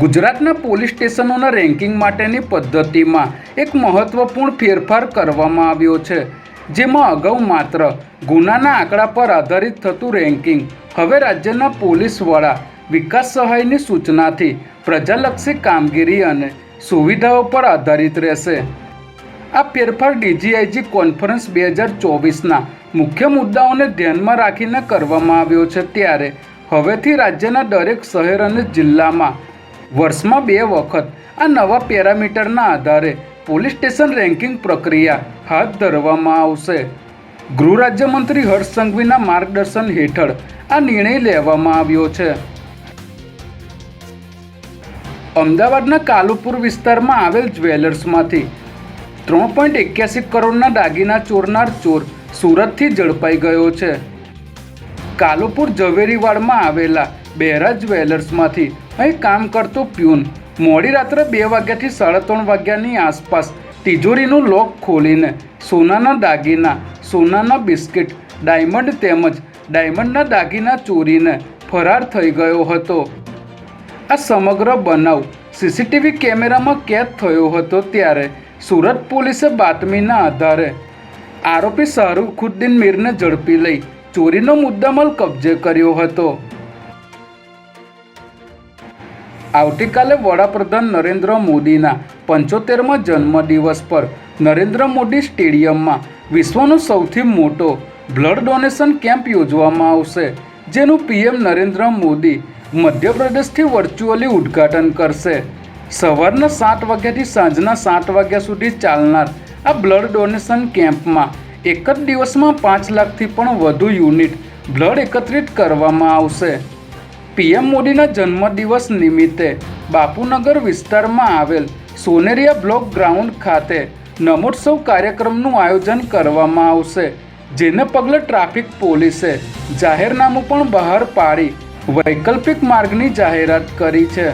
ગુજરાતના police સ્ટેશનોના ranking માટેની પદ્ધતિમાં એક મહત્વપૂર્ણ ફેરફાર કરવામાં આવ્યો છે, જેમાં અગાઉ માત્ર ગુનાના આંકડા પર આધારિત થતું રેન્કિંગ, હવે રાજ્યના પોલીસ વડા વિકાસ સહાયની સૂચનાથી પ્રજાલક્ષી કામગીરી અને સુવિધાઓ પર આધારિત રહેશે. આ ફેરફાર ડીજીઆઈજી કોન્ફરન્સ બે હજાર ચોવીસના મુખ્ય મુદ્દાઓને ધ્યાનમાં રાખીને કરવામાં આવ્યો છે ત્યારે હવેથી રાજ્યના દરેક શહેર અને જિલ્લામાં વર્ષમાં બે વખત. આ નવા પેરામીટરના આધારે પોલીસ સ્ટેશન રેન્કિંગ પ્રક્રિયા હાથ ધરવામાં આવશે. ગૃહ રાજ્યમંત્રી હર્ષ સંઘવીના માર્ગદર્શન હેઠળ આ નિર્ણય લેવામાં આવ્યો છે. અમદાવાદના કાલુપુર વિસ્તારમાં આવેલ જ્વેલર્સમાંથી ત્રણ પોઈન્ટ એક્યાસી કરોડના દાગીના ચોરનાર ચોર સુરતથી ઝડપાઈ ગયો છે. કાલુપુર ઝવેરીવાડમાં આવેલા બહેરા જ્વેલર્સમાંથી. અહીં કામ કરતો પ્યુન. મોડી રાત્રે બે વાગ્યાથી સાડા ત્રણ વાગ્યાની આસપાસ તિજોરીનું લોક ખોલીને સોનાના દાગીના, સોનાના બિસ્કિટ, ડાયમંડ તેમજ ડાયમંડના દાગીના ચોરીને ફરાર થઈ ગયો હતો. આ સમગ્ર બનાવ સીસીટીવી કેમેરામાં કેદ થયો હતો ત્યારે સુરત પોલીસે બાતમીના આધારે આરોપી શાહરૂખુદ્દીન મીરને ઝડપી લઈ ચોરીનો મુદ્દામાલ કબજે કર્યો હતો. આવતીકાલે વડાપ્રધાન નરેન્દ્ર મોદીના પંચોતેરમા જન્મદિવસ પર નરેન્દ્ર મોદી સ્ટેડિયમમાં વિશ્વનો સૌથી મોટો બ્લડ ડોનેશન કેમ્પ યોજવામાં આવશે, જેનું પીએમ નરેન્દ્ર મોદી મધ્યપ્રદેશથી વર્ચ્યુઅલી ઉદ્ઘાટન કરશે. સવારના સાત વાગ્યાથી સાંજના સાત વાગ્યા સુધી ચાલનાર આ બ્લડ ડોનેશન કેમ્પમાં એક જ દિવસમાં પાંચ લાખથી પણ વધુ યુનિટ બ્લડ એકત્રિત કરવામાં આવશે. પીએમ મોદીના જન્મદિવસ નિમિત્તે બાપુનગર વિસ્તારમાં આવેલ સોનેરિયા બ્લોક ગ્રાઉન્ડ ખાતે નમોત્સવ કાર્યક્રમનું આયોજન કરવામાં આવશે, જેને પગલે ટ્રાફિક પોલીસે જાહેરનામું પણ બહાર પાડી વૈકલ્પિક માર્ગની જાહેરાત કરી છે.